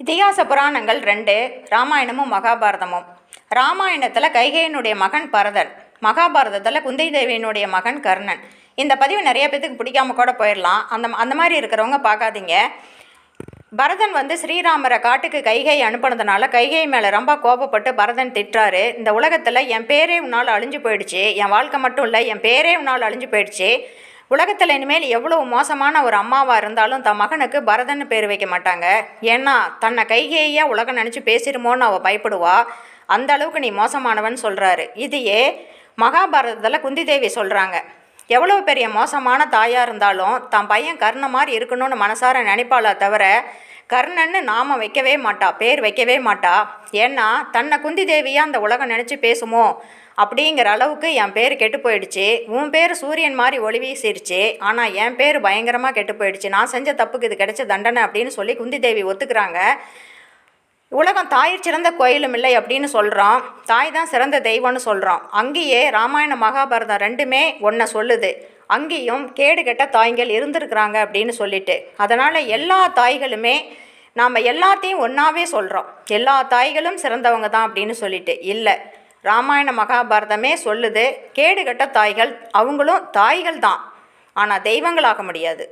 இதிகாச புராணங்கள் ரெண்டு ராமாயணமும் மகாபாரதமும். ராமாயணத்தில் கைகேயனுடைய மகன் பரதன் மகாபாரதத்தில் குந்தை தேவியினுடைய மகன் கர்ணன். இந்த பதிவு நிறைய பேத்துக்கு பிடிக்காம கூட போயிடலாம் அந்த அந்த மாதிரி இருக்கிறவங்க பார்க்காதீங்க பரதன் வந்து ஸ்ரீராமரை காட்டுக்கு கைகை அனுப்பினதுனால கைகை மேலே ரொம்ப கோபப்பட்டு பரதன் திட்டுறாரு. இந்த உலகத்தில் என் பேரே உன்னால் அழிஞ்சு போயிடுச்சு. என் வாழ்க்கை மட்டும் இல்லை என் பேரே உன்னால் அழிஞ்சு போயிடுச்சு. உலகத்தில் இனிமேல் எவ்வளோ மோசமான ஒரு அம்மாவாக இருந்தாலும் தன் மகனுக்கு பரதன்னு பேர் வைக்க மாட்டாங்க. ஏன்னா தன்னை கைகேயாக உலகம் நினச்சி பேசிடுமோன்னு அவள் பயப்படுவா. அந்த அளவுக்கு நீ மோசமானவன் சொல்கிறாரு இதையே மகாபாரதத்தில் குந்தி தேவி சொல்கிறாங்க எவ்வளோ பெரிய மோசமான தாயாக இருந்தாலும் தான் பையன் கர்ண மாதிரி இருக்கணும்னு மனசார நினைப்பாளா தவிர கர்ணன்னு நாம வைக்கவே மாட்டா பேர் வைக்கவே மாட்டா. ஏன்னா தன்னை குந்தி தேவியாக அந்த உலகம் நினச்சி பேசுமோ? அப்படிங்கிற அளவுக்கு என் பேர் கெட்டு போயிடுச்சு. உன் பேர் சூரியன் மாதிரி ஒளி வீசிருச்சு ஆனால் என் பேர் பயங்கரமாக கெட்டு போயிடுச்சு. நான் செஞ்ச தப்புக்கு இது கிடைச்ச தண்டனை அப்படின்னு சொல்லி குந்தி தேவி ஒத்துக்கிறாங்க. உலகம் தாயிற் சிறந்த கோயிலும் இல்லை அப்படின்னு சொல்கிறோம் தாய் தான் சிறந்த தெய்வம்னு சொல்கிறோம் அங்கேயே ராமாயண மகாபாரதம் ரெண்டுமே ஒன்றை சொல்லுது. அங்கேயும் கேடு கெட்ட தாய்கள் இருந்திருக்கிறாங்க அப்படின்னு சொல்லிட்டு. அதனால் எல்லா தாய்களுமே நாம் எல்லாத்தையும் ஒன்றாவே சொல்கிறோம் எல்லா தாய்களும் சிறந்தவங்க தான் அப்படின்னு சொல்லிட்டு. இல்லை. ராமாயண மகாபாரதமே சொல்லுது கேடுகட்ட தாய்கள் அவங்களும் தாய்கள் தான் ஆனால் தெய்வங்களாக முடியாது.